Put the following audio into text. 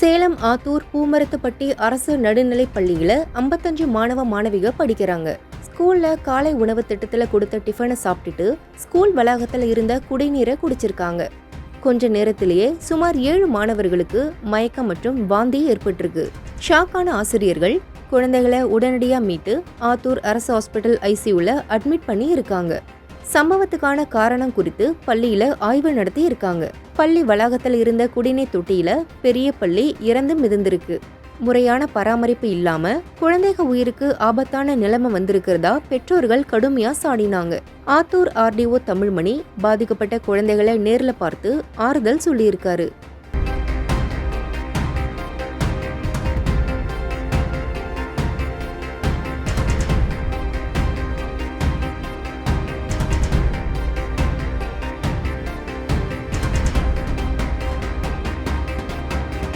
சேலம் ஆத்தூர் பூமரத்துப்பட்டி அரசு நடுநிலைப் பள்ளியில் ஐம்பத்தஞ்சு மாணவ மாணவிக படிக்கிறாங்க. ஸ்கூல்ல காலை உணவு திட்டத்தில் கொடுத்த டிஃபனை சாப்பிட்டுட்டு ஸ்கூல் வளாகத்தில் இருந்த குடிநீரை குடிச்சிருக்காங்க. கொஞ்ச நேரத்திலேயே சுமார் ஏழு மாணவர்களுக்கு மயக்கம் மற்றும் வாந்தி ஏற்பட்டிருக்கு. ஷாக்கான ஆசிரியர்கள் குழந்தைகளை உடனடியாக மீட்டு ஆத்தூர் அரசு ஹாஸ்பிட்டல் ஐசியூல அட்மிட் பண்ணி இருக்காங்க. சம்பவத்துக்கான காரணம் குறித்து பள்ளியில ஆய்வு நடத்தி இருக்காங்க. பள்ளி வளாகத்தில் இருந்த குடிநீர் தொட்டியில பெரிய பள்ளி இறந்து மிதந்திருக்கு. முறையான பராமரிப்பு இல்லாம குழந்தைக உயிருக்கு ஆபத்தான நிலைமை வந்திருக்கிறதா பெற்றோர்கள் கடுமையா சாடினாங்க. ஆத்தூர் ஆர்டிஓ தமிழ்மணி பாதிக்கப்பட்ட குழந்தைகளை நேர்ல பார்த்து ஆறுதல் சொல்லியிருக்காரு.